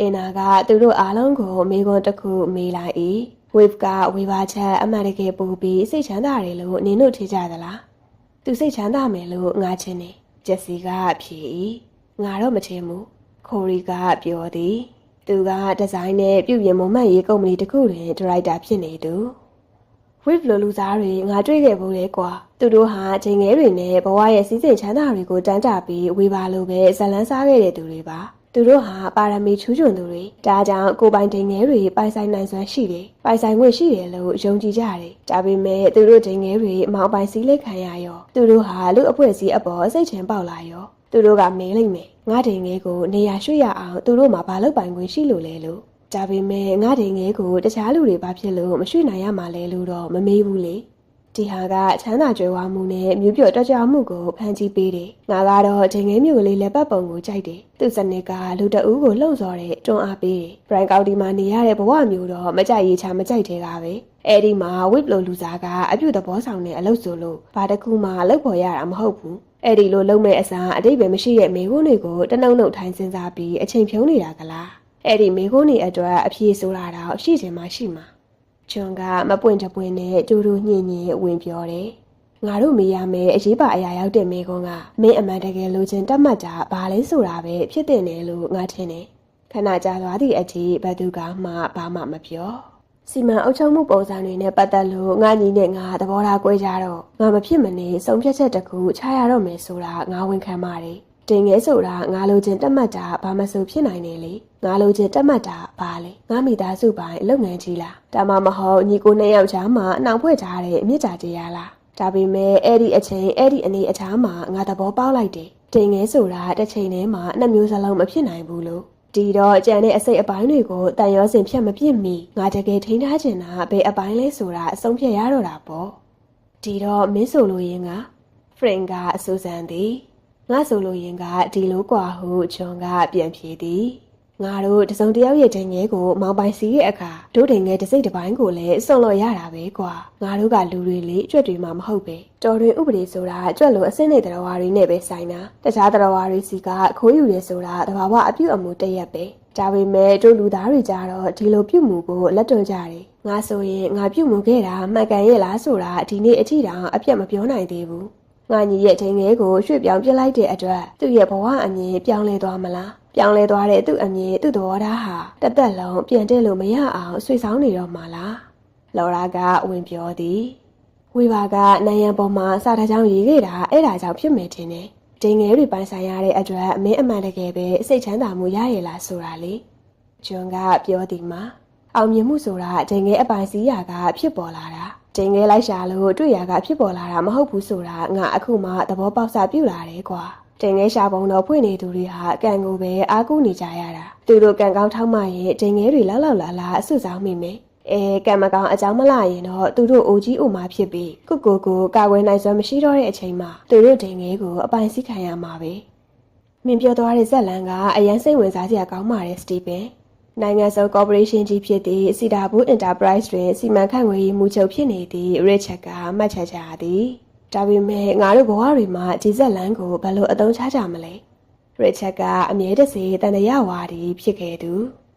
အင်နာကသူတို့အားလုံးကိုမိခွန်းတစ်ခုမေးလိုက်၏ဝေ့ကဝေဘာချက်အမှန်တကယ်ပို့ပြီးစိတ်ချမ်းသာတယ်လို့နင်တို့ထင်ကြသလားသူစိတ်ချမ်းသာမယ်လို့ငါချင်းနေဂျက်စီကဖြေ၏ငါတော့မထင်ဘူးခိုရီကပြောသည်သူကဒီဇိုင်းနဲ့ပြုပြင်မွမ်းမံရေးကုမ္ပဏီတစ်ခုတွင်ဒါရိုက်တာဖြစ်နေသူဝိဖလိုလူသားတွေငါတွေ့ခဲ့ဘူးလေကွာသူတို့ဟာချိန်ငယ်တွေနဲ့ဘဝရဲ့စီးစိမ်ချမ်းသာတွေကိုတန်းတာပြီးဝေပါလိုပဲဇလန်းစားခဲ့တဲ့သူတွေပါ သူတို့ဟာပါရမီချူးချွန်သူတွေဒါကြောင့်ကိုယ်ပိုင်ဒိန်ငယ်တွေပိုင်ဆိုင်နိုင်စွမ်းရှိတယ်ပိုင်ဆိုင်ခွင့်ရှိတယ်လို့ယုံကြည်ကြတယ်ဒါပေမဲ့သူတို့ဒိန်ငယ်တွေအမောင်ပိုင်စည်းလက်ခံရရောသူတို့ဟာလူအဖွဲ့အစည်းအပေါ်စိတ်ချမ်းပေါက်လာရောသူတို့ကမင်းလိုက်မယ်ငါဒိန်ငယ်ကိုနေရာရွှေ့ရအောင်သူတို့မှာဘာလုပ်ပိုင်ခွင့်ရှိလို့လဲလို့ဒါပေမဲ့ငါဒိန်ငယ်ကိုတခြားလူတွေဘာဖြစ်လို့မရွှေ့နိုင်ရမှာလဲလို့တော့မမေးဘူးလေ ဒီဟာကချမ်းသာကြွယ်ဝမှုနဲ့မြို့ပြတက်ကြွမှုကိုဖန်တီးပေးတယ်။ငါကတော့ဒင်ငယ်မြို့ကလေးလက်ပတ်ပုံကိုကြိုက်တယ်။သူ့စနစ်ကလူတအူးကိုလှုံ့ဆော်တဲ့တွန်းအားပေးတယ်။ဘရိုင်ကောက်တီမှာနေရတဲ့ဘဝမျိုးတော့မကြိုက်ရေးချမကြိုက်တဲ့ကပဲ။အဲဒီမှာဝစ်လိုလူစားကအပြုတ်သဘောဆောင်တဲ့အလုပ်ဆိုလို့ဘာတစ်ခုမှလုပ်ပေါ်ရတာမဟုတ်ဘူး။အဲ့ဒီလိုလုံးမဲ့အစားအတိတ်ပဲမရှိတဲ့မိခွန်းတွေကိုတနှုံနှုတ်ထိုင်စင်စားပြီးအချိန်ဖြုံးနေတာကလား။အဲ့ဒီမိခွန်းတွေအတွက်အပြေဆိုတာတော့ရှိချင်မှရှိမှာ။ ကျွန်းကမပွင့်တပွင့်နဲ့တူတူညင်ညင်ဝင်ပြောတယ်။ငါတို့မေးရမယ်အရေးပါအရာရောက်တဲ့မိကွန်းကမင်းအမှန်တကယ်လိုချင်တတ်မှတ်တာဘာလဲဆိုတာပဲဖြစ်တဲ့နယ်လို့ငါထင်တယ်။ခဏကြာသွားသည့်အထိဘသူကမှဘာမှမပြော။စီမံအုပ်ချုပ်မှုပုံစံတွေနဲ့ပတ်သက်လို့ငါညီနဲ့ငါသဘောထားကွဲကြတော့ငါမဖြစ်မနေဆုံးဖြတ်ချက်တစ်ခုချရတော့မယ်ဆိုတာငါဝန်ခံပါတယ်။ တင်ငယ်ဆိုတာငါလိုချင်တက်မှတ်တာဘာမဆိုဖြစ်နိုင်နေလေငါလိုချင်တက်မှတ်တာဘာလဲငါမိသားစုပိုင်းအလုပ်ငန်းကြီးလားဒါမှမဟုတ်ညီကိုနှစ်ယောက်ချားမှာအနှောင်ဖွဲ့ထားတဲ့အမြင့်တာတရားလားဒါပေမဲ့အဲ့ဒီအချိန်အဲ့ဒီအနေအထားမှာငါသဘောပေါက်လိုက်တယ်တင်ငယ်ဆိုတာတစ်ချိန်တည်းမှာနှစ်မျိုးစလုံးမဖြစ်နိုင်ဘူးလို့ဒီတော့ကြံတဲ့အစိတ်အပိုင်းတွေကိုတန်ရောစင်ဖြတ်မပြစ်မီငါတကယ်ထိန်းထားချင်တာဘယ်အပိုင်းလဲဆိုတာအဆုံးဖြတ်ရတော့တာပေါ့ဒီတော့မင်းဆိုလို့ရင်ကဖရင်ကအဆူဆန်သည် ငါဆိုလိုရင်ကဒီလိုกว่าဟုဂျွန်ကပြန်ဖြေသည်ငါတို့တစုံတစ်ယောက်ရဲ့ဒိန်ငယ်ကိုမောင်ပိုင်စီရဲ့အခါတို့ဒိန်ငယ်တစ်စိတ်တစ်ပိုင်းကိုလည်းစွန့်လို့ရတာပဲကွာငါတို့ကလူတွေလေအကျွတ်တွေမှမဟုတ်ပဲတော်တွင်ဥပဒေဆိုတာအကျွတ်လိုအစင်းတဲ့တရားဝါတွေနဲ့ပဲဆိုင်တာတခြားတရားဝါတွေစီကခိုးယူရဲဆိုတာတဘာဝအပြုတ်အမူတရက်ပဲဒါပေမဲ့တို့လူသားတွေကြတော့ဒီလိုပြုတ်မှုကိုလက်တွန့်ကြတယ်ငါဆိုရင်ငါပြုတ်မှုခဲ့တာမှန်ကန်ရဲ့လားဆိုတာဒီနေ့အထိတောင်အပြတ်မပြောနိုင်သေးဘူး ငါညီရဲ့ဒိန်ငယ်ကိုရွှေ့ပြောင်းပြစ်လိုက်တဲ့အတွက်သူ့ရဲ့ဘဝအမြင်ပြောင်းလဲသွားမလားပြောင်းလဲသွားတဲ့သူ့အမြင်သူ့သဘောထားဟာတစ်သက်လုံးပြန်တက်လို့မရအောင်ဆွေဆောင်နေတော့မှာလားလော်ရာကဝင်ပြောသည်ဝေဘာကနိုင်ရန်ပေါ်မှာစာထားကြောင်းရေးခဲ့တာအဲ့ဒါကြောင့်ဖြစ်မယ်ထင်တယ်ဒိန်ငယ်တွေပိုင်ဆိုင်ရတဲ့အတွက်မင်းအမှန်တကယ်ပဲစိတ်ချမ်းသာမှုရရလားဆိုတာလေဂျွန်ကပြောသည်မှာ အောင်မြင်မှုဆိုတာဒိန်ငယ်အပိုင်စီးရာကဖြစ်ပေါ်လာတာဒိန်ငယ်လိုက်ရှာလို့တွေ့ရာကဖြစ်ပေါ်လာတာမဟုတ်ဘူးဆိုတာငါအခုမှသဘောပေါက်စာပြုလာတယ်ကွာဒိန်ငယ်ရှာပုံတော့ဖွင့်နေသူတွေဟာကံကိုပဲအားကိုးနေကြရတာသူတို့ကံကောင်းထောက်မှရင်ဒိန်ငယ်တွေလောက်လောက်လာလာအဆုဆောင်မိမယ်အဲကံမကောင်းအကြောင်းမလာရင်တော့သူတို့အိုကြီးအိုမာဖြစ်ပြီးကုကိုကိုကာကွယ်နိုင်စွမ်းမရှိတော့တဲ့အချိန်မှာသူတို့ဒိန်ငယ်ကိုအပိုင်စီးခံရမှာပဲမင်းပြောသွားတဲ့ဇက်လန်ကအရန်စိတ်ဝင်စားစရာကောင်းပါတယ်စတီဗင် နိုင်ငံစုံကော်ပိုရေးရှင်းကြီးဖြစ်သည့်စီတာဘူးအင်တာပရိုက်စ်တွင်စီမံခန့်ခွဲရေးမှူးချုပ်ဖြစ်နေသည့်ရစ်ချက်ကမှတ်ချက်ချသည်ဒါပေမဲ့ငါတို့ဘဝတွေမှာဒီဇက်လန်ကိုဘယ်လိုအသုံးချကြမလဲရစ်ချက်ကအမြဲတစေတန်တရဝါဒီဖြစ်ခဲ့သူ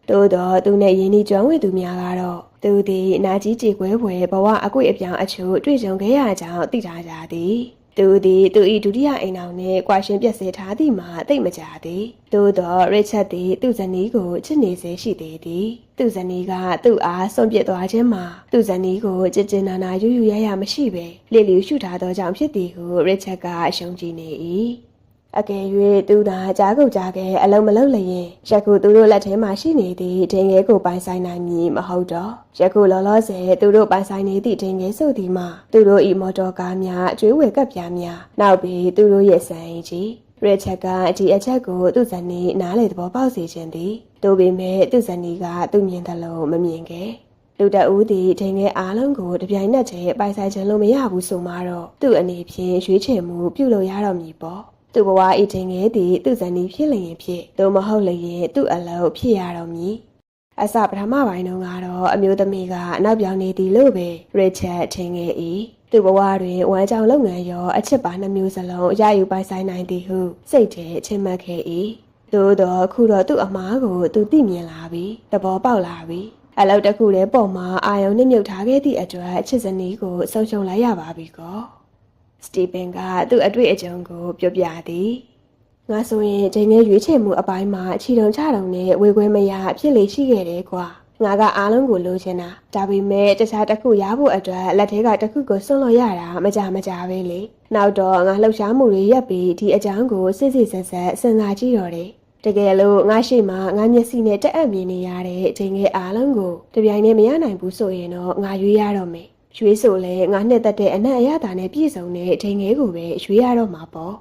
သို့တော့သူနဲ့ယင်းဒီကျွမ်းဝင်သူများကတော့သူသည်အနာကြီးကြေကွဲဖွယ်ဘဝအကွေအပြောင်အချို့တွေ့ကြုံခဲ့ရကြောင်းသိထားကြသည် သူသည်သူ၏ဒုတိယအိမ်အောင်နှင့်ကွာရှင်ပြက်စေထားသည်မှာတိတ်မကြသည်သို့သောရစ်ချက်သည်သူ့ဇနီးကိုချစ်နေစေရှိသေးသည်သူ့ဇနီးကသူ့အားဆွန့်ပစ်သွားခြင်းမှာသူ့ဇနီးကိုကြည်ကျင်နာနာယူယူရရမရှိပဲလစ်လျူရှုထားသောကြောင့်ဖြစ်သည်ဟုရစ်ချက်ကရှုံးကြည့်နေ၏ အကယ်၍သူသာကြားကုတ်ကြားခဲ့အလုံးမလုံးလျင်ယခုသူတို့လက်ထဲမှာရှိနေသည့်ဒင်ငယ်ကိုပိုင်ဆိုင်နိုင်မည်မဟုတ်တော့ယခုလောလောဆယ်သူတို့ပိုင်ဆိုင်နေသည့်ဒင်ငယ်ဆိုသည်မှာသူတို့၏မော်တော်ကားများအကျွေးဝယ်ကပ်ပြားများနောက်ပြီးသူတို့ရဲ့စံအိမ်ကြီးရစ်ချက်ကဒီအချက်ကိုသူ့ဇနီးနားလေသဘောပေါက်စေခြင်းသည်သို့ပေမဲ့သူ့ဇနီးကသူ့မြင်တယ်လို့မမြင်ခဲ့လူတအူးသည်ဒိန်ငယ်အားလုံးကိုတပြိုင်နက်တည်းပိုင်ဆိုင်ခြင်းလို့မရဘူးဆိုမှတော့သူ့အနေဖြင့်ရွေးချယ်မှုပြုလုပ်ရတော့မည်ပေါ့ သူ့ဘဝဤဒိန်ငယ်သည်သူ့ဇနီးဖြစ်လျင်ဖြစ်သို့မဟုတ်လျင်သူ့အလုပ်ဖြစ်ရတော့မည်အစပထမပိုင်းတုန်းကတော့အမျိုးသမီးကအနောက်ပြောင်နေသည်လို့ပဲရစ်ချက်ထင်ခဲ့၏သူ့ဘဝတွင်ဝမ်းကြောင်လုပ်ငန်းရောအချစ်ပါနှမျိုးစလုံးအရယူပိုင်ဆိုင်နိုင်သည်ဟုစိတ်ထဲချင်မှတ်ခဲ့၏သို့တော့အခုတော့သူ့အမားကိုသူသိမြင်လာပြီသဘောပေါက်လာပြီအလောက်တစ်ခုတည်းပုံမှာအာယုံနဲ့မြုပ်ထားခဲ့သည့်အတွက်ချစ်စနီးကိုဆုံးရှုံးလိုက်ရပါပြီကော စတီဗင်ကသူ့အတွေ့အကြုံကိုပြောပြသည်ငါဆိုရင်ချိန်ငယ်ရွေးချယ်မှုအပိုင်းမှာအချီတုံချတုံနဲ့ဝေခွဲမရအဖြစ်လေရှိခဲ့တယ်ကွာငါကအားလုံးကိုလိုချင်တာဒါပေမဲ့တခြားတစ်ခုရဖို့အတွက်လက်ထဲကတစ်ခုကိုစွန့်လို့ရတာမကြမကြပဲလေနောက်တော့ငါလှုပ်ရှားမှုတွေရပ်ပြီးဒီအကြောင်းကိုစစ်စစ်ဆက်ဆက်စဉ်းစားကြည့်တော့တယ်တကယ်လို့ငါရှိမှငါမျက်စိနဲ့တက်အပ်မြင်နေရတဲ့အချိန်ငယ်အားလုံးကိုတပြိုင်တည်းမရနိုင်ဘူးဆိုရင်တော့ငါရွေးရတော့မယ် ရွေးဆိုလဲငါနှစ်သက်တဲ့အနက်အရသာနဲ့ပြည့်စုံတဲ့အချိန်ငယ်ကိုပဲရွေးရတော့မှာပေါ့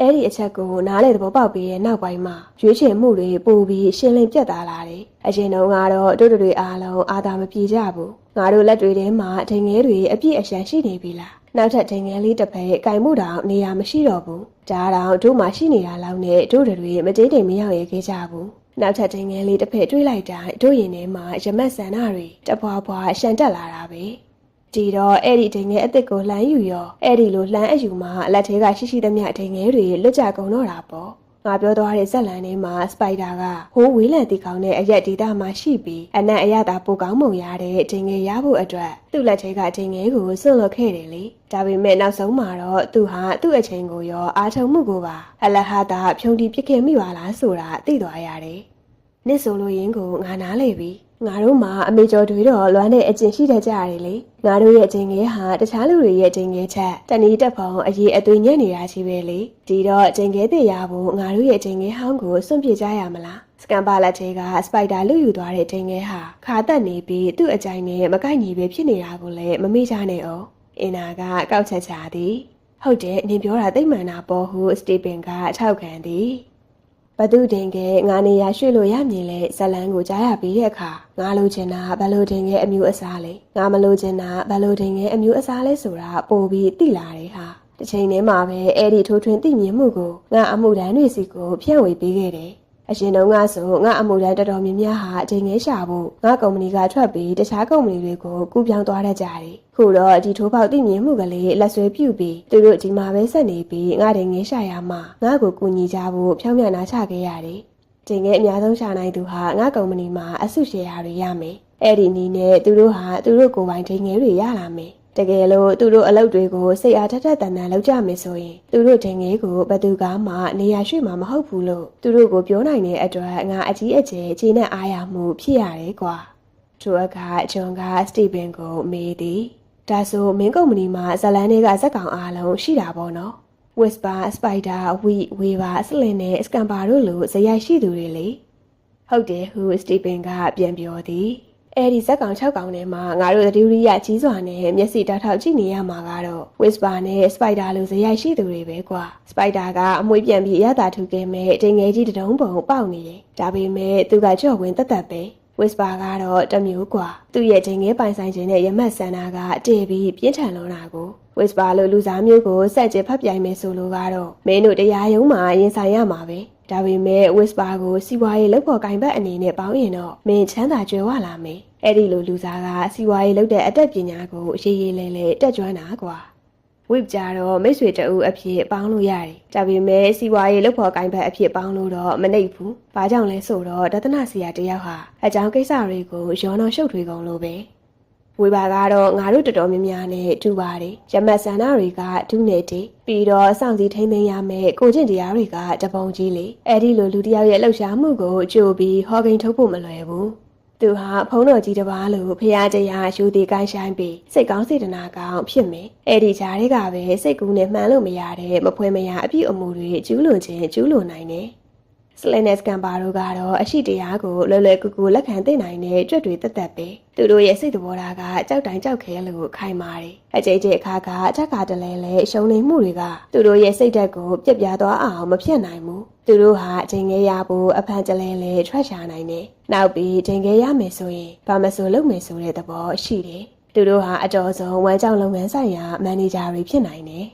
အဲ့ဒီအချက်ကိုနားလေသဘောပေါက်ပြီးတဲ့နောက်ပိုင်းမှာရွေးချယ်မှုတွေပိုပြီးရှင်းလင်းပြတ်သားလာတယ်။အရင်တုန်းကတော့တို့တို့တွေအားလုံးအာသာမပြေကြဘူး။ငါတို့လက်တွေထဲမှာအထင်ငယ်တွေအပြည့်အရှမ်းရှိနေပြီလား။နောက်ထပ်ထင်ငယ်လေးတစ်ဖက်ကင်မှုတောင်နေရာမရှိတော့ဘူး။ဒါတော့တို့မှရှိနေတာလောက်နဲ့တို့တွေမတိတ်တိမ်မရောက်ရခဲ့ကြဘူး။နောက်ထပ်ထင်ငယ်လေးတစ်ဖက်တွေးလိုက်တိုင်းတို့ရင်ထဲမှာရမက်ဆန္ဒတွေတပွားပွားရှန်တက်လာတာပဲ။ ဒီတော့အဲ့ဒီဒိငယ်အစ်စ်ကိုလှမ်းယူရောအဲ့ဒီလိုလှမ်းအယူမှာအလက်သေးကရှိရှိသမျှဒိငယ်တွေလွတ်ကြကုန်တော့တာပေါ့ငါပြောသွားတဲ့ဇက်လန်ထဲမှာစပိုက်ဒါကဟိုးဝေးလံတီကောင်တဲ့အရက်ဒေတာမှာရှိပြီးအနက်အရသာပိုကောင်းမုံရတဲ့ဒိငယ်ရဖို့အတွက်သူ့လက်ထဲကဒိငယ်ကိုစွန့်လွတ်ခဲ့တယ်လေဒါပေမဲ့နောက်ဆုံးမှာတော့သူဟာသူ့အချိန်ကိုရောအားထုတ်မှုကိုပါအလဟတာဖြုံတီပြစ်ခဲ့မိပါလားဆိုတာသိသွားရတယ်နစ်ဆိုလို့ရင်းကိုငါနားလေပြီ ငါတို့မှာအမေကျော်တွေတော့လွမ်းတဲ့အကျင့်ရှိတတ်ကြရတယ်လေငါတို့ရဲ့အကျင့်ငယ်ဟာတခြားလူတွေရဲ့အကျင့်ငယ်ချက်တဏီတက်ဖောင်အရေးအသွေးညံ့နေတာရှိပဲလေဒီတော့အကျင့်ငယ်တွေရဖို့ငါတို့ရဲ့အကျင့်ငယ်ဟောင်းကိုစွန့်ပစ်ကြရမလားစကန်ပါလက်သေးကစပိုက်တာလူယူသွားတဲ့အကျင့်ငယ်ဟာခါတက်နေပြီးသူ့အကြိုင်နဲ့မကိုက်ညီပဲဖြစ်နေတာကိုလည်းမမေ့ကြနဲ့အောင်အင်နာကကောက်ချက်ချသည်ဟုတ်တယ်နင်ပြောတာသိမှန်တာပေါ့ဟုစတီဗင်ကထောက်ခံသည် ဘသူတင်ကဲငါနေရရွှေ့လို့ရမြင်လဲဇလန်းကိုကြားရပြီးတဲ့အခါငါလိုချင်တာဘလို့တင်ကဲအမျိုးအစားလဲငါမလိုချင်တာဘလို့တင်ကဲအမျိုးအစားလဲဆိုတာပို့ပြီးသိလာတယ်ဟာတစ်ချိန်တည်းမှာပဲအဲ့ဒီထိုးထွင်းသိမြင်မှုကိုငါအမှုတန်းတွေစီကိုဖြန့်ဝေပေးခဲ့တယ် အရင်တုန်းကဆိုငါအမှုတန်းတော်တော်များများဟာအချိန်ငယ်ရှာဖို့ငါကုမ္ပဏီကထွက်ပြီးတခြားကုမ္ပဏီတွေကိုကူးပြောင်းသွားတတ်ကြတယ်။ခုတော့ဒီထိုးပေါက်သိမြင်မှုကလေးလက်ဆွဲပြုတ်ပြီးသူတို့ဒီမှာပဲဆက်နေပြီးငါတင်ငယ်ရှာရမှာငါ့ကိုကူညီကြဖို့ဖြောင်းပြန်နာချခဲ့ရတယ်။ချိန်ငယ်အများဆုံးရှာနိုင်သူဟာငါကုမ္ပဏီမှာအစုရှယ်ယာတွေရမယ်။အဲ့ဒီနည်းနဲ့သူတို့ဟာသူတို့ကိုယ်ပိုင်ချိန်ငယ်တွေရလာမယ်။ တကယ်လို့သူတို့အလုပ်တွေကိုစိတ်အားထက်ထက်တန်တန်လုပ်ကြမယ်ဆိုရင်သူတို့တင်ငယ်ကိုဘသူကမှနေရာရွှေ့မှာမဟုတ်ဘူးလို့သူတို့ကိုပြောနိုင်တဲ့အတွက်ငါအကြီးအကျယ်ခြေနဲ့အားရမှုဖြစ်ရတယ်ကွာထိုအခါဂျွန်ကစတီဗင်ကိုမေးသည်ဒါဆိုမင်းကုမ္ပဏီမှာဇလန်တွေကဇက်ကောင်အားလုံးရှိတာပေါ့နော် Whisper, Spider, Wheat, Weaver, Slim နဲ့ Scamper တို့လိုဇယိုက်ရှိသူတွေလေဟုတ်တယ်ဟုစတီဗင်ကပြန်ပြောသည် အဲ့ဒီဇက်ကောင်6ကောင်ထဲမှာငါတို့သတိဝိရိယကြီးစွာနဲ့မျက်စိတောက်ထောက်ကြည့်နေရမှာကတော့ Whisper နဲ့ Spider လိုဇယိုက်ရှိသူတွေပဲကွာ Spider ကအမွှေးပြန်ပြီးရတာထုခဲ့မဲ့တင်ငယ်ကြီးတုံးပုံပေါက်နေတယ်ဒါပေမဲ့သူကကြော့ဝင်တက်တက်ပဲ Whisper ကတော့တမျိုးကွာသူ့ရဲ့ချိန်ငယ်ပိုင်ဆိုင်ခြင်းနဲ့ရမတ်ဆန္ဒကတည်ပြီးပြင်းထန်လွန်တာကို Whisper လိုလူစားမျိုးကိုစက်ကျဖတ်ပြိုင်မယ်ဆိုလိုကတော့မင်းတို့တရားရုံးမှာရင်ဆိုင်ရမှာပဲ ဒါပေမဲ့ Whisper ကိုစီးပွားရေးလုပ်ဖို့ကင်ဘက်အနေနဲ့ပေါင်းရင်တော့မင်းချမ်းသာကြွယ်ဝလာမယ်အဲ့ဒီလိုလူစားကစီးပွားရေးလုပ်တဲ့အတတ်ပညာကိုအရေးရေးလဲလဲတက်ကြွတာကွာဝိပကြတော့မိတ်ဆွေတအုပ်အဖြစ်ပေါင်းလို့ရတယ်။ဒါပေမဲ့စီးပွားရေးလုပ်ဖို့ကိုင်းဘက်အဖြစ်ပေါင်းလို့တော့မနှိပ်ဘူး။ဘာကြောင့်လဲဆိုတော့ဒသနာစီယာတယောက်ဟာအကြောင်းကိစ္စတွေကိုရောနှောရှုပ်ထွေးကုန်လို့ပဲ။ ဝေပါကတော့ငါတို့တော်တော်များများနဲ့တူပါတယ်။ရမတ်ဆန္ဒတွေကဒုနေတီပြီးတော့စောင့်စည်းထိန်းသိမ်းရမယ်ကိုကျင့်တရားတွေကတပုံကြီးလေ။အဲ့ဒီလိုလူတယောက်ရဲ့လှုပ်ရှားမှုကိုကြိုပြီးဟောကိန်းထုတ်ဖို့မလွယ်ဘူး။သူဟာဖုံးတော်ကြီးတစ်ပါးလိုဖရာတရားရှူတီကိုင်းဆိုင်ပြီးစိတ်ကောင်းစေတနာကောင်းဖြစ်မယ်။အဲ့ဒီကြားတွေကပဲစိတ်ကူးနဲ့မှန်လို့မရတဲ့မဖွဲမရအပြည့်အမူတွေကျူးလွန်ခြင်းကျူးလွန်နိုင်တယ်။ စလနက်စကန်ပါတို့ကတော့အရှိတရားကိုလွယ်လွယ်ကူကူလက်ခံသိနိုင်တဲ့ကြွက်တွေတက်တက်ပဲသူတို့ရဲ့စိတ်သဘောထားကကြောက်တိုင်းကြောက်ခဲလို့ခိုင်ပါတယ်အကြိတ်ကြိတ်အခါကအထက်ကတလဲလဲရှုံနေမှုတွေကသူတို့ရဲ့စိတ်ဓာတ်ကိုပြက်ပြားသွားအောင်မဖြစ်နိုင်ဘူးသူတို့ဟာအချိန်ငယ်ရဖို့အဖန်ကြလဲလဲထွက်ရှာနိုင်တယ်နောက်ပြီးချိန်ငယ်ရမယ်ဆိုရင်ဘာမဆိုလုပ်မယ်ဆိုတဲ့သဘောရှိတယ်သူတို့ဟာအတော်ဆုံးဝမ်းကြောင်းလုပ်ငန်းဆိုင်ရာမန်နေဂျာတွေဖြစ်နိုင်တယ်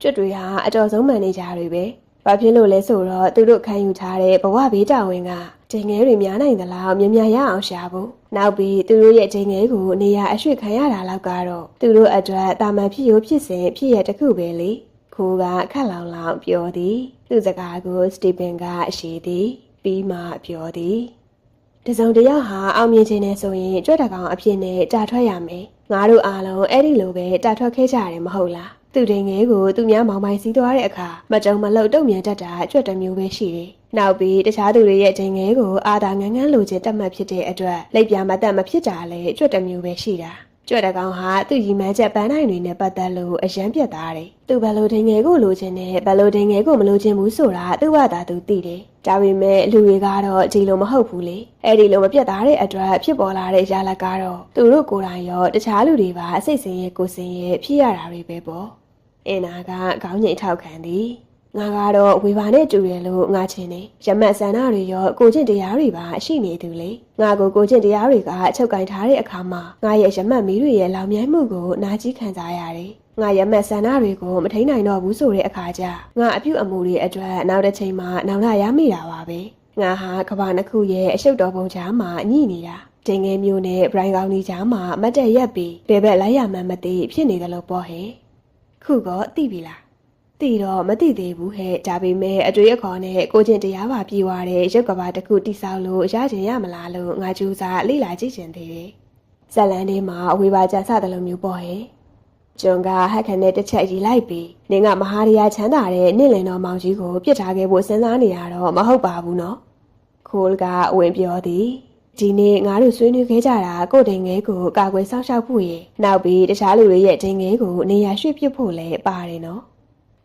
ကျွတ်တွေဟာအတော်ဆုံးမန်နေဂျာတွေပဲ ။ဘာဖြစ်လို့လဲဆိုတော့သူတို့ခံယူထားတဲ့ဘဝဘေးတာဝန်ကဒိန်ငယ်တွေများနိုင်သလားမြန်မြန်ရအောင်ရှာဖို့။နောက်ပြီးသူတို့ရဲ့ဒိန်ငယ်ကိုနေရာအရွှေ့ခံရတာလောက်ကတော့သူတို့အတွက်တာမန်ဖြစ်ရိုးဖြစ်စဉ်ဖြစ်ရတစ်ခုပဲလေ။ခိုးကခက်လောင်လောင်ပြောသည်။သူ့စကားကိုစတီဗင်ကအရှိသည်။ပြီးမှပြောသည်။တစုံတယောက်ဟာအောင်မြင်ခြင်းနဲ့ဆိုရင်ကြွက်တကောင်အဖြစ်နဲ့တာထွက်ရမယ်။ငါတို့အားလုံးအဲ့ဒီလိုပဲတာထွက်ခဲ့ကြတယ်မဟုတ်လား သူတင်ငယ်ကိုသူများမောင်မိုင်းစီးသွားတဲ့အခါမကြုံမလုံတုံမြန်တတ်တာကြွက်တစ်မျိုးပဲရှိတယ်နောက်ပြီးတခြားသူတွေရဲ့တင်ငယ်ကိုအာသာငန်းငန်းလိုချင်တတ်မှတ်ဖြစ်တဲ့အတွက်လက်ပြမတတ်မဖြစ်တာလည်းကြွက်တစ်မျိုးပဲရှိတာ ကြွက်တကောင်ဟာသူ့ရီမန်းချက်ပန်းနိုင်တွေနဲ့ပတ်သက်လို့အယမ်းပြတ်သားတယ်။သူဘယ်လိုတင်ငယ်ကိုလိုချင်တယ်ဘယ်လိုတင်ငယ်ကိုမလိုချင်ဘူးဆိုတာသူ့ဘာသာသူသိတယ်။ဒါပေမဲ့လူတွေကတော့ဒီလိုမဟုတ်ဘူးလေ။အဲ့ဒီလိုမပြတ်သားတဲ့အတွက်ဖြစ်ပေါ်လာတဲ့ရလဒ်ကတော့သူတို့ကိုယ်တိုင်ရောတခြားလူတွေပါအစိတ်ဆင်းရဲကိုယ်ဆင်းရဲဖြစ်ရတာတွေပဲပေါ့။အင်နာကခေါင်းငိတ်ထောက်ခံသည်။ ငါကတော့ဝေဘာနဲ့တူတယ်လို့ငါချင်တယ်။ရမတ်ဆန္ဒတွေရောကိုချင်းတရားတွေပါရှိနေသူလေ။ငါကိုကိုချင်းတရားတွေကချုပ်ကင်ထားတဲ့အခါမှာငါရဲ့ရမတ်မီးတွေရဲ့လောင်မြိုင်းမှုကိုနားကြီးခံစားရတယ်။ငါရမတ်ဆန္ဒတွေကိုမထိန်နိုင်တော့ဘူးဆိုတဲ့အခါကျငါအပြုတ်အမူတွေအတွက်နောက်တစ်ချိန်မှာနောင်လာရမိတာပါပဲ။ငါဟာကဘာနှစ်ခုရဲ့အရှုပ်တော်ပုံချားမှာညှိနေတာ။တင်ငယ်မျိုးနဲ့ဘရိုင်းကောင်းကြီးချားမှာမတ်တက်ရက်ပြီးဘယ်ဘက်လိုက်ရမှန်းမသိဖြစ်နေတယ်လို့ပေါ့ဟဲ့။ခုကောသိပြီလား။ သိတော့မသိသေးဘူးဟဲ့ဒါပေမဲ့အတွေ့အခေါ်နဲ့ကိုချင်းတရားပါပြေးသွားတဲ့ရုပ်ကဘာတစ်ခုတိဆောက်လို့ရချင်ရမလားလို့ငါကြိုးစားလေ့လာကြည့်ချင်သေးတယ်ဇက်လန်ထဲမှာအဝေပါကြဆတဲ့လိုမျိုးပေါ့ဟဲ့ကျွန်းကဟက်ခနဲ့တစ်ချက်ရီလိုက်ပြီးနင်ကမဟာရီယာချမ်းသာတဲ့နင့်လင်တော်မောင်ကြီးကိုပြစ်ထားခဲ့ဖို့စဉ်းစားနေရတော့မဟုတ်ပါဘူးနော်ခိုးကအဝင်ပြောသည်ဒီနေ့ငါတို့ဆွေးနွေးခဲ့ကြတာကိုတိန်ငယ်ကိုကာကွယ်စောင့်ရှောက်ဖို့ရေနောက်ပြီးတခြားလူတွေရဲ့တိန်ငယ်ကိုနေရာရွှေ့ပစ်ဖို့လည်းပါတယ်နော်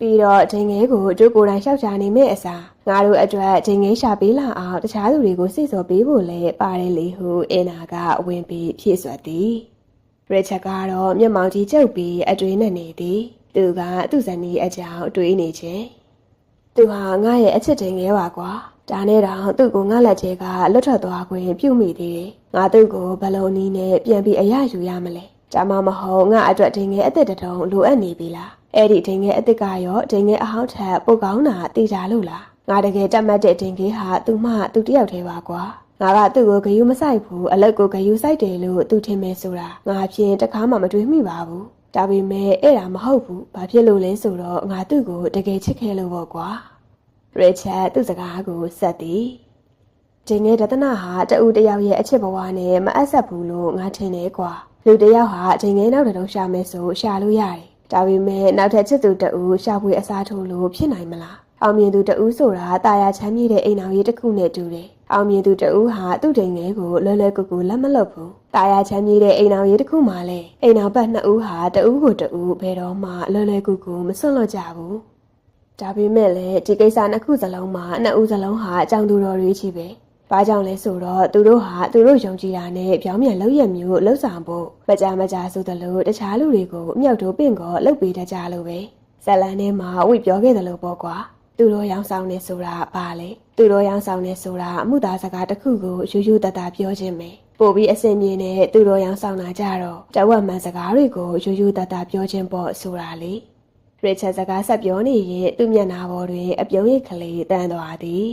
ပြီးတော့ဒိန်ငယ်ကိုကျိုးကိုယ်တိုင်လျှောက်ချနေမဲ့အစားငါတို့အတွက်ဒိန်ငယ်ရှာပေးလာအောင်တခြားသူတွေကိုစိတ်စော်ပေးဖို့လည်းပါတယ်လေဟုအင်နာကဝင်ပြီးဖြည့်ဆွတ်သည်ရစ်ချက်ကတော့မျက်မှောင်ကြီးကျုပ်ပြီးအတွေးနဲ့နေသည်သူကသူ့ဇနီးအကြောင်းတွေးနေခြင်းသူဟာငါရဲ့အချစ်ဒိန်ငယ်ပါကွာဒါနဲ့တော့သူ့ကိုငါလက်ချေကလွတ်ထွက်သွားခွင့်ပြုမိသေးတယ်ငါသူ့ကိုဘလုံးနီးနဲ့ပြန်ပြီးအရယူရမလဲဒါမှမဟုတ်ငါအတွက်ဒိန်ငယ်အသက်တထုံလိုအပ်နေပြီလား အဲ့ဒီဒိန်ငယ်အစ်စ်ကရောဒိန်ငယ်အဟောင်းထက်ပိုကောင်းတာသိကြလို့လားငါတကယ်တတ်မှတ်တဲ့ဒိန်ငယ်ဟာသူမှသူတယောက်တည်းပါကွာငါကသူ့ကိုဂယုမဆိုင်ဘူးအလက်ကိုဂယုဆိုင်တယ်လို့သူထင်မယ်ဆိုတာငါဖြင့်တခါမှမတွေးမိပါဘူးဒါပေမဲ့အဲ့ဒါမဟုတ်ဘူးဘာဖြစ်လို့လဲဆိုတော့ငါသူ့ကိုတကယ်ချစ်ခဲ့လို့ပေါ့ကွာရစ်ချက်သူ့စကားကိုဆက်သည်ဒိန်ငယ်ဒသနာဟာတအူတယောက်ရဲ့အချစ်ဘဝနဲ့မအပ်ဆက်ဘူးလို့ငါထင်တယ်ကွာလူတယောက်ဟာဒိန်ငယ်နောက်တစ်လုံးရှာမယ်ဆိုရှာလို့ရတယ် ဒါပေမဲ့နောက်ထပ်ချစ်သူတဦးရှာဖွေအစားထိုးလို့ဖြစ်နိုင်မလားအောင်မြင်သူတဦးဆိုတာတာယာချမ်းမြေ့တဲ့အိမ်အောင်ရေးတစ်ခုနဲ့တူတယ်အောင်မြင်သူတဦးဟာသူ့တိမ်ငယ်ကိုလွယ်လွယ်ကူကူလက်မလွတ်ဘူးတာယာချမ်းမြေ့တဲ့အိမ်အောင်ရေးတစ်ခုမှလည်းအိမ်အောင်ဘက်နှစ်ဦးဟာတဦးကိုတဦးဘယ်တော့မှလွယ်လွယ်ကူကူမစွန့်လွတ်ကြဘူးဒါပေမဲ့လည်းဒီကိစ္စနှစ်ခုစလုံးမှာနှစ်ဦးစလုံးဟာအကြောင်းသူတော်တွေကြီးပဲ။ ဘာကြောင့်လဲဆိုတော့သူတို့ဟာသူတို့ယုံကြည်တာနဲ့ပြောင်းပြန်လောက်ရမျိုးလှုပ်ဆောင်ဖို့မကြမကြဆိုသလိုတခြားလူတွေကိုအမြောက်တို့ပင့်ကောလှုပ်ပေးတတ်ကြလို့ပဲ။ဇလန်ထဲမှာဝိပြောခဲ့တယ်လို့ပေါ့ကွာ။သူတို့ရောင်းဆောင်နေဆိုတာပါလေ။သူတို့ရောင်းဆောင်နေဆိုတာအမှုသားစကားတစ်ခုကိုယူယူတတပြောခြင်းပဲ။ပို့ပြီးအစင်ပြေနဲ့သူတို့ရောင်းဆောင်တာကြတော့တဝက်မှန်စကားတွေကိုယူယူတတပြောခြင်းပေါ့ဆိုတာလေ။ရစ်ချက်စကားဆက်ပြောနေရင်သူ့မျက်နှာပေါ်တွင်အပြုံးရိပ်ကလေးတန်းသွားသည်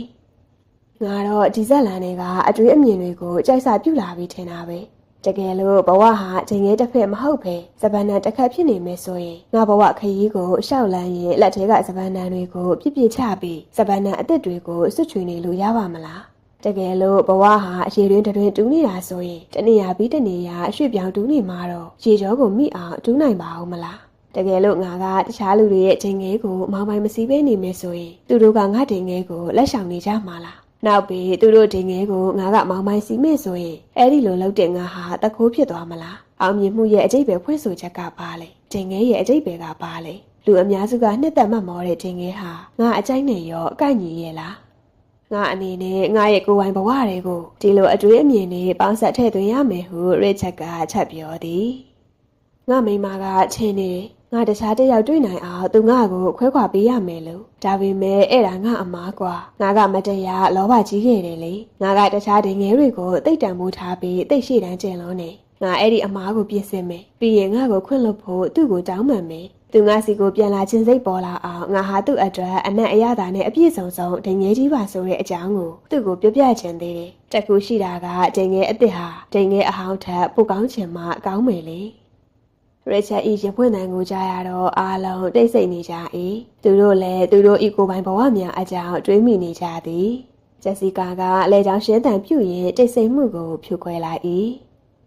ငါတော့ဒီဇက်လန်တွေကအတွေးအမြင်တွေကိုကြိုက်စာပြုလာပြီးထင်တာပဲတကယ်လို့ဘဝဟာချိန်ငယ်တစ်ဖက်မဟုတ်ပဲစပန်နန်တစ်ခတ်ဖြစ်နေမယ်ဆိုရင်ငါဘဝခရီးကိုရှောက်လန်းရင်လက်ထဲကစပန်နန်တွေကိုပြစ်ပြစ်ချပြီးစပန်နန်အစ်စ်တွေကိုစွတ်ချွေနေလို့ရပါမလားတကယ်လို့ဘဝဟာအရေတွင်တွင်တူးနေတာဆိုရင်တနေရာပြီးတနေရာအရွှေ့ပြောင်းတူးနေမှာတော့ရေကြောကိုမိအောင်တူးနိုင်ပါဦးမလားတကယ်လို့ငါကတခြားလူတွေရဲ့ချိန်ငယ်ကိုမောင်ပိုင်မစည်းပဲနေမယ်ဆိုရင်သူတို့ကငါချိန်ငယ်ကိုလက်ဆောင်နေကြမှာလား နောက်ပြီးသူတို့ချိန်ငယ်ကိုငါကမောင်ပိုင်စီမယ်ဆိုရင်အဲ့ဒီလိုလုပ်တဲ့ငါဟာတခိုးဖြစ်သွားမလားအောင်မြင်မှုရဲ့အကျိတ်ပဲဖွင့်ဆိုချက်ကပါလေချိန်ငယ်ရဲ့အကျိတ်ပဲကပါလေလူအများစုကနှစ်သက်မှတ်မောတဲ့ချိန်ငယ်ဟာငါအကြိုက်နဲ့ရောအကိုက်ညီရဲ့လားငါအနေနဲ့ငါရဲ့ကိုယ်ပိုင်ဘဝတွေကိုဒီလိုအတွေးအမြင်နဲ့ပေါင်းဆက်ထည့်သွင်းရမယ်ဟုရစ်ချက်ကချက်ပြောသည်ငါမိမကချင်းနေတယ် ငါတခြားတစ်ယောက်တွေ့နိုင်အောင်သူငါ့ကိုခွဲခွာပေးရမယ်လို့ဒါပေမဲ့အဲ့ဒါငါအမားကွာငါကမတရားလောဘကြီးခဲ့တယ်လေငါကတခြားဒငယ်တွေကိုတိတ်တံမိုးထားပြီးတိတ်ရှိတန်းကျင်လုံးနေငါအဲ့ဒီအမားကိုပြင်ဆင်မယ်ပြီးရင်ငါ့ကိုခွင့်လွှတ်ဖို့သူ့ကိုတောင်းပန်မယ်သူငါစီကိုပြန်လာခြင်းစိတ်ပေါ်လာအောင်ငါဟာသူ့အတွက်အနက်အရသာနဲ့အပြည့်စုံစုံဒငယ်ကြီးပါဆိုတဲ့အကြောင်းကိုသူ့ကိုပြောပြချင်သေးတယ်တကူရှိတာကဒငယ်အစ်စ်ဟာဒငယ်အဟောင်းထက်ပိုကောင်းချင်မှကောင်းမယ်လေ ရစ်ချက်ဤရပွင့်တန်ကိုကြားရတော့အားလုံးတိတ်ဆိတ်နေကြ၏သူတို့လည်းသူတို့ဤကိုယ်ပိုင်ဘဝများအကြောင်းတွေးမိနေကြသည်ဂျက်စီကာကအလဲချောင်းရှင်းတန်ပြုတ်ရင်တိတ်ဆိတ်မှုကိုဖြိုခွဲလိုက်၏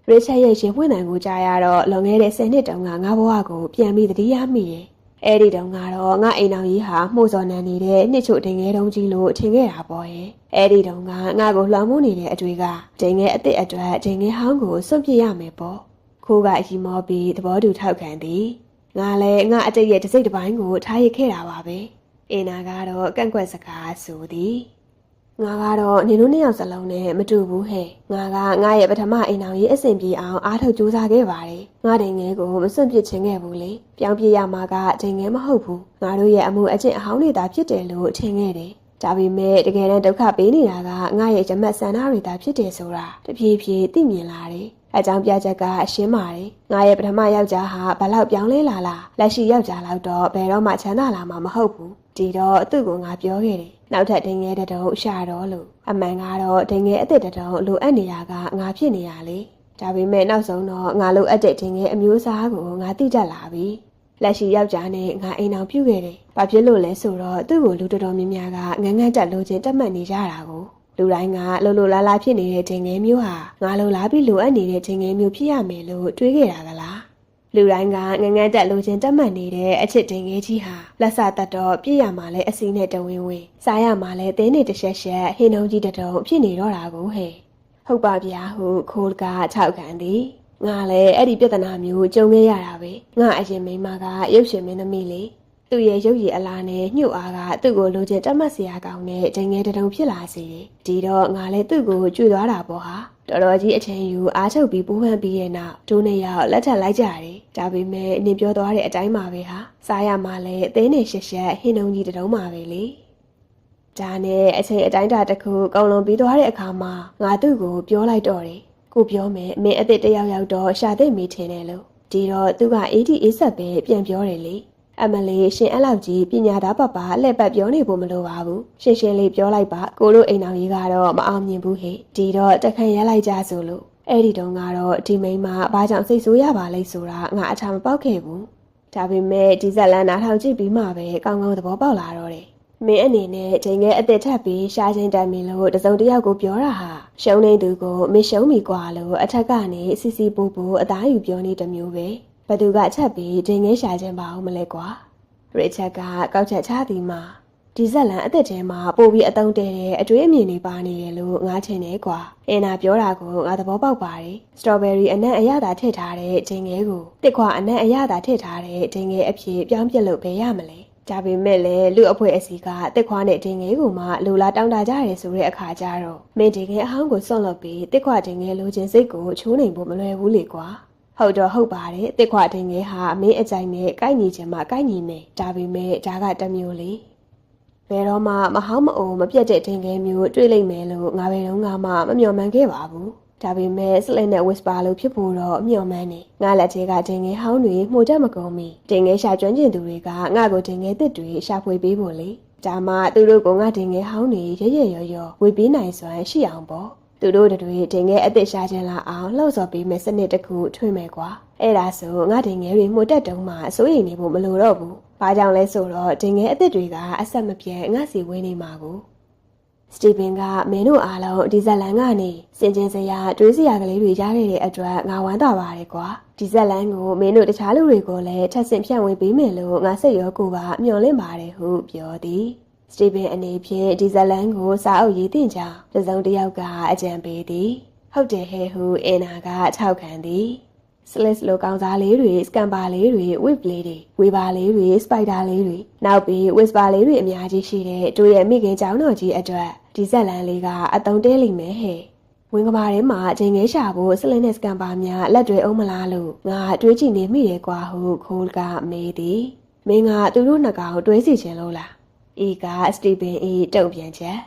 ရစ်ချက်ရဲ့ရပွင့်တန်ကိုကြားရတော့လွန်ခဲ့တဲ့10နှစ်တုန်းကငါဘဝကိုပြန်ပြီးသတိရမိတယ်အဲ့ဒီတုန်းကတော့ငါအိမ်တော်ကြီးဟာမှုစော်နန်းနေတဲ့နှစ်ချို့တင်ငယ်တုံးကြီးလို့ထင်ခဲ့တာပေါ့ရဲ့အဲ့ဒီတုန်းကငါကိုလွှမ်းမိုးနေတဲ့အတွေ့ကတင်ငယ်အစ်စ်အတွက်တင်ငယ်ဟောင်းကိုစွန့်ပစ်ရမယ်ပေါ့ ခိုးကရီမောပြီးသဘောတူထောက်ခံသည်ငါလည်းငါအတိတ်ရဲ့တစ်စိတ်တစ်ပိုင်းကိုထားရခဲ့တာပါပဲအင်းနာကတော့ကန့်ကွက်စကားဆိုသည်ငါကတော့နင်တို့နှစ်ယောက်စလုံးနဲ့မတူဘူးဟဲ့ငါကငါရဲ့ပထမအိမ်အောင်ကြီးအဆင်ပြေအောင်အားထုတ်ကြိုးစားခဲ့ပါတယ်ငါတင်ငယ်ကိုမစွန့်ပစ်ခြင်းခဲ့ဘူးလေပြောင်းပြရမှာကတင်ငယ်မဟုတ်ဘူးငါတို့ရဲ့အမှုအကျင့်အဟောင်းတွေသာဖြစ်တယ်လို့ထင်ခဲ့တယ်ဒါပေမဲ့တကယ်တမ်းဒုက္ခပေးနေတာကငါရဲ့ရမတ်ဆန္ဒတွေသာဖြစ်တယ်ဆိုတာတဖြည်းဖြည်းသိမြင်လာတယ် အကြောင်းပြချက်ကအရှင်းပါတယ်။ငါရဲ့ပထမယောက်ျားဟာဘလောက်ပြောင်းလဲလာလားလက်ရှိယောက်ျားလောက်တော့ဘယ်တော့မှချမ်းသာလာမှာမဟုတ်ဘူး။ဒီတော့သူ့ကိုငါပြောခဲ့တယ်။နောက်ထပ်ဒိန်ငယ်တတုံရှာတော့လို့အမှန်ကတော့ဒိန်ငယ်အစ်စ်တတုံလိုအပ်နေတာကငါဖြစ်နေရလေ။ဒါပေမဲ့နောက်ဆုံးတော့ငါလိုအပ်တဲ့ဒိန်ငယ်အမျိုးအစားကိုငါသိတတ်လာပြီ။လက်ရှိယောက်ျားနဲ့ငါအိမ်အောင်ပြုတ်ခဲ့တယ်။ဘာဖြစ်လို့လဲဆိုတော့သူ့ကိုလူတော်တော်များများကငန်းငန်းတက်လိုချင်တက်မှတ်နေကြတာကို လူတိုင်းကလှလိုလားလားဖြစ်နေတဲ့ချိန်ငယ်မျိုးဟာငါလိုလားပြီးလိုအပ်နေတဲ့ချိန်ငယ်မျိုးဖြစ်ရမယ်လို့တွေးခဲ့တာကလားလူတိုင်းကငငန်းတက်လိုချင်တက်မှတ်နေတဲ့အချစ်တင်ငယ်ကြီးဟာလက်စတတ်တော့ပြည့်ရမှာလဲအစီနဲ့တဝင်းဝင်းစားရမှာလဲသင်းနေတရှက်ရှက်ဟင်းနှုံးကြီးတတုံဖြစ်နေတော့တာကိုဟဲ့ဟုတ်ပါဗျာဟုခိုးကထောက်ခံသည်ငါလည်းအဲ့ဒီပြဿနာမျိုးကြုံခဲ့ရတာပဲငါအရင်မိန်းမကရုပ်ရှင်မင်းသမီးလေး သူ့ရဲ့ရုပ်ရည်အလားနဲ့ညှို့အားကသူ့ကိုလိုချင်တတ်မှတ်စရာကောင်းတဲ့ဒိန်ငယ်တုံဖြစ်လာစေတယ်။ဒီတော့ငါလည်းသူ့ကိုကြွေသွားတာပေါ့ဟာ။တော်တော်ကြီးအချိန်ယူအားထုတ်ပြီးပူးပန်းပြီးရဲ့နောက်ဒိုးနှစ်ယောက်လက်ထပ်လိုက်ကြတယ်။ဒါပေမဲ့နင်ပြောသွားတဲ့အတိုင်းပါပဲဟာ။စားရမှလည်းအသေးနဲ့ရှက်ရှက်ဟင်းနှုံကြီးတုံးပါပဲလေ။ဒါနဲ့အချိန်အတိုင်းတာတစ်ခုကုံလုံးပြီးသွားတဲ့အခါမှာငါသူ့ကိုပြောလိုက်တော့တယ်။ကိုပြောမယ်အမင်းအစ်စ်တယောက်ယောက်တော့ရှာသိမိထင်တယ်လို့ဒီတော့သူကအေးဒီအေးဆက်ပဲပြန်ပြောတယ်လေ။ အမလေးရှင်အဲ့လောက်ကြီးပညာသားပပအလှည့်ပတ်ပြောနေဖို့မလိုပါဘူးရှင်းရှင်းလေးပြောလိုက်ပါကိုတို့အိမ်တော်ကြီးကတော့မအောင်မြင်ဘူးဟဲ့ဒီတော့တခန့်ရလိုက်ကြဆိုလို့အဲ့ဒီတုန်းကတော့ဒီမိန်းမဘာကြောင့်စိတ်ဆိုးရပါလဲဆိုတာငါအထာမပေါက်ခဲ့ဘူးဒါပေမဲ့ဒီဇက်လန်နားထောင်ကြည့်ပြီးမှပဲကောင်းကောင်းသဘောပေါက်လာတော့တယ်မင်းအနေနဲ့ချိန်ငယ်အသက်ထပ်ပြီးရှားချင်းတမ်းမီလို့တစုံတစ်ယောက်ကိုပြောတာဟာရှုံးနေသူကိုမရှုံးမိกว่าလို့အထက်ကနေစီစီပူပူအသားယူပြောနေတမျိုးပဲ ဘသူကချက်ပြီးဒင်ငယ်ရှာခြင်းပါအောင်မလဲကွာရစ်ချက်ကကောက်ချက်ချသည်မှာဒီဇက်လန်အသက်ထဲမှာပို့ပြီးအတုံးတဲတဲ့အတွေ့အမြင်တွေပါနေတယ်လို့ငါထင်တယ်ကွာအင်နာပြောတာကိုငါသဘောပေါက်ပါတယ်စတော်ဘယ်ရီအနံ့အရသာထည့်ထားတဲ့ဒင်ငယ်ကိုတစ်ခွာအနံ့အရသာထည့်ထားတဲ့ဒင်ငယ်အဖြစ်ပြောင်းပြစ်လို့ဘယ်ရမလဲဒါပေမဲ့လည်းလူအဖွဲအစီကတစ်ခွာနဲ့ဒင်ငယ်ကိုမှလူလာတောင်းတကြရဲဆိုတဲ့အခါကျတော့မင်းဒင်ငယ်အဟောင်းကိုစွန့်လွတ်ပြီးတစ်ခွာဒင်ငယ်လိုချင်စိတ်ကိုချိုးနိုင်ဖို့မလွယ်ဘူးလေကွာ ဟုတ်တော့ဟုတ်ပါတယ်တစ်ခွတင်ငယ်ဟာမင်းအကြိုက်နဲ့ကိုက်ညီချင်မှကိုက်ညီမယ်ဒါပေမဲ့ဒါကတမျိုးလေဘယ်တော့မှမဟောင်းမအိုမပြတ်တဲ့တင်ငယ်မျိုးတွေ့လိမ့်မယ်လို့ငါဘယ်တော့မှမမျှော်မှန်းခဲ့ပါဘူးဒါပေမဲ့စလင်နဲ့ဝစ်ပါလို့ဖြစ်ဖို့တော့မျှော်မှန်းနေငါလက်ထဲကတင်ငယ်ဟောင်းတွေမှုတတ်မကုန်မီတင်ငယ်ရှာကျွမ်းကျင်သူတွေကငါ့ကိုတင်ငယ်တစ်တွေရှာဖွေပေးဖို့လေဒါမှသူတို့ကငါတင်ငယ်ဟောင်းတွေရရရော်ရော်ဝေပေးနိုင်စွမ်းရှိအောင်ပေါ့ သူတို့တွေတင်ငယ်အသက်ရှာခြင်းလာအောင်လှုပ်ဆော်ပေးမယ်စနစ်တစ်ခုထွင်မယ်ကွာအဲ့ဒါဆိုငါတင်ငယ်တွေမှုတက်တုံးမှအစိုးရိမ်နေဖို့မလိုတော့ဘူးဘာကြောင့်လဲဆိုတော့တင်ငယ်အသက်တွေကအဆက်မပြတ်ငါစီဝင်းနေမှာကိုစတီဗင်ကမင်းတို့အားလုံးဒီဇက်လန်ကနေစင်ကျင်စရာတွေးစရာကလေးတွေရခဲ့တဲ့အတွက်ငါဝမ်းသာပါတယ်ကွာဒီဇက်လန်ကိုမင်းတို့တခြားလူတွေကိုလည်းထပ်ဆင့်ဖြန့်ဝေပေးမယ်လို့ငါစိတ်ရောကိုယ်ပါမျှော်လင့်ပါတယ်ဟုပြောသည် စတီဗင်အနေဖြင့်ဒီဇလန်ကိုစာအုပ်ရေးတင်ကြောင်းတစုံတစ်ယောက်ကအကြံပေးသည်ဟုတ်တယ်ဟဲ့ဟုအင်နာကထောက်ခံသည်စလစ်လိုကောင်စားလေးတွေစကန်ပါလေးတွေဝစ်လေးတွေဝေပါလေးတွေစပိုက်တာလေးတွေနောက်ပြီးဝစ်ပါလေးတွေအများကြီးရှိတဲ့တို့ရဲ့မိခင်ကျောင်းတော်ကြီးအတွက်ဒီဇက်လန်လေးကအတုံးတဲလိမ့်မယ်ဟဲ့ဝင်းကမာထဲမှာအချိန်ငယ်ရှာဖို့စလင်းနဲ့စကန်ပါများလက်တွေအောင်မလားလို့ငါတွေးကြည့်နေမိတယ်ကွာဟုခိုးကမေးသည်မင်းကသူတို့နှစ်ကောင်တွေးစီခြင်းလို့လား ဤကစတီဗင်ဤတုံ့ပြန်ချက်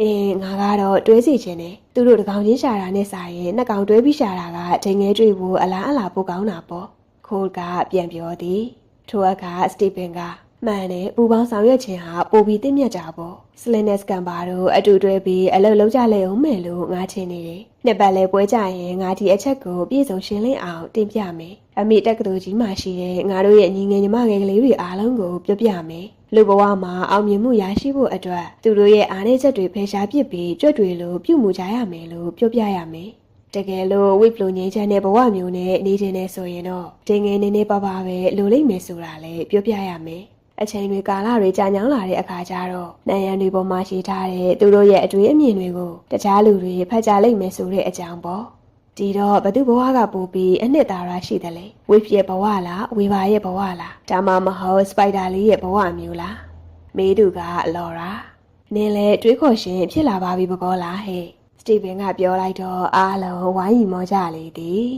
အင်းငါကတော့တွဲစီခြင်းနဲ့သူတို့တကောင်ချင်းရှာတာနဲ့စာရင်နှစ်ကောင်တွဲပြီးရှာတာကဒိန်ငယ်တွေ့ဖို့အလားအလာပိုကောင်းတာပေါ့ခိုးကပြန်ပြောသည်ထိုအခါစတီဗင်ကမှန်တယ်ပူပေါင်းဆောင်ရွက်ခြင်းဟာပိုပြီးတင့်မြတ်တာပေါ့စလင်းနဲ့စကန်ပါတို့အတူတွဲပြီးအလုပ်လုပ်ကြလေအောင်မယ်လို့ငါချင်နေတယ်နှစ်ပတ်လဲပွဲကြရင်ငါဒီအချက်ကိုပြည့်စုံရှင်းလင်းအောင်တင်ပြမယ်အမိတက်ကတူကြီးမှရှိတဲ့ငါတို့ရဲ့ညီငယ်ညီမငယ်ကလေးတွေအားလုံးကိုပြောပြမယ်လူဘဝမှာအောင်မြင်မှုရရှိဖို့အတွက်သူတို့ရဲ့အားနည်းချက်တွေဖယ်ရှားပစ်ပြီးကြွက်တွေလိုပြုမှုကြရမယ်လို့ပြောပြရမယ်တကယ်လို့ဝိပလိုငင်းချမ်းတဲ့ဘဝမျိုးနဲ့နေခြင်းနဲ့ဆိုရင်တော့တင်ငယ်နေနေပါပါပဲလိုလိမ့်မယ်ဆိုတာလည်းပြောပြရမယ်။အချိန်တွေကာလတွေကြာညောင်းလာတဲ့အခါကျတော့နိုင်ရန်တွေပေါ်မှာရှိထားတဲ့သူတို့ရဲ့အတွေ့အမြင်တွေကိုတခြားလူတွေဖတ်ကြားလိုက်မယ်ဆိုတဲ့အကြောင်းပေါ့။ ဒီတော့ဘသူဘဝကပို့ပြီးအနှစ်သာရရှိတယ်လေ။ဝိပရဲ့ဘဝလားဝေဘာရဲ့ဘဝလားဒါမှမဟုတ်စပိုက်ဒါလေးရဲ့ဘဝမျိုးလား။မေးသူကလော်ရာ။နင်းလဲတွေးခေါ်ရှင်ဖြစ်လာပါပြီဘကောလားဟဲ့။စတီဗင်ကပြောလိုက်တော့အားလုံးဝိုင်းရီမောကြလေသည်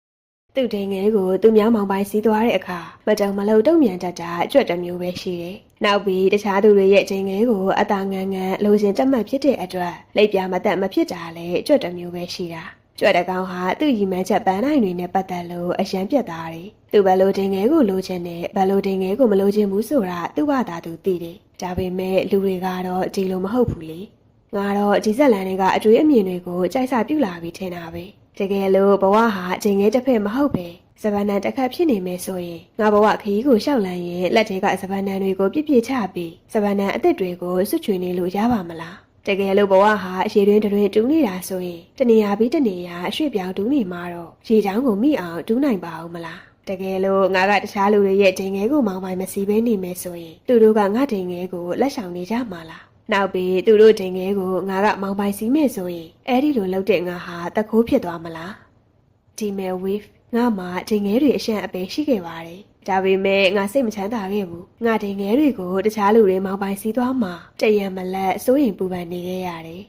။သူ့ဒိန်ငယ်ကိုသူများမောင်ပိုင်းစီးသွားတဲ့အခါမတုံမလုံတုံမြန်တတ်တာအကျွတ်တစ်မျိုးပဲရှိတယ်။နောက်ပြီးတခြားသူတွေရဲ့ဒိန်ငယ်ကိုအသာငန်းငန်းလိုချင်တက်မှတ်ဖြစ်တဲ့အတွက်လက်ပြမတက်မဖြစ်တာလည်းအကျွတ်တစ်မျိုးပဲရှိတာ။ ကျွတ်တကောင်ဟာသူ့ရီမန်းချက်ပန်းနိုင်တွေနဲ့ပတ်သက်လို့အရန်ပြတ်သားတယ်။သူဘယ်လိုဒိန်ငယ်ကိုလိုချင်တယ်ဘယ်လိုဒိန်ငယ်ကိုမလိုချင်ဘူးဆိုတာသူ့ဘာသာသူသိတယ်။ဒါပေမဲ့လူတွေကတော့ဒီလိုမဟုတ်ဘူးလေ။ငါတော့ဒီဇက်လန်တွေကအတွေ့အမြင်တွေကိုကြိုက်စာပြုလာပြီးထင်တာပဲတကယ်လို့ဘဝဟာအချိန်ငယ်တစ်ဖက်မဟုတ်ပဲစပန်နန်တစ်ခါဖြစ်နေမယ်ဆိုရင်ငါဘဝခရီးကိုရှောက်လန်းရင်လက်ထဲကစပန်နန်တွေကိုပြစ်ပြစ်ချပြီးစပန်နန်အစ်စ်တွေကိုစွတ်ချွေနေလို့ရပါမလား တကယ်လို့ဘဝဟာအရှိတွင်တွင်တူးနေတာဆိုရင်တနေရာပြီးတနေရာအရွှေ့ပြောင်းတူးနေမှာတော့ရေချောင်းကိုမိအောင်တူးနိုင်ပါဦးမလားတကယ်လို့ငါကတခြားလူတွေရဲ့ဒိန်ငယ်ကိုမောင်းပိုင်မစီဘဲနေမယ်ဆိုရင်သူတို့ကငါဒိန်ငယ်ကိုလက်ဆောင်နေကြမှာလားနောက်ပြီးသူတို့ဒိန်ငယ်ကိုငါကမောင်းပိုင်စီမယ်ဆိုရင်အဲ့ဒီလိုလုပ်တဲ့ငါဟာတခိုးဖြစ်သွားမလားဒီမယ်ဝေးငါမှဒိန်ငယ်တွေအရှံအပယ်ရှိခဲ့ပါတယ် ဒါပေမဲ့ငါစိတ်မချမ်းသာခဲ့ဘူးငါဒိန်ငယ်တွေကိုတခြားလူတွေမောင်းပိုင်စီးသွားမှတရံမလက်စိုးရင်ပူပန်နေခဲ့ရတယ်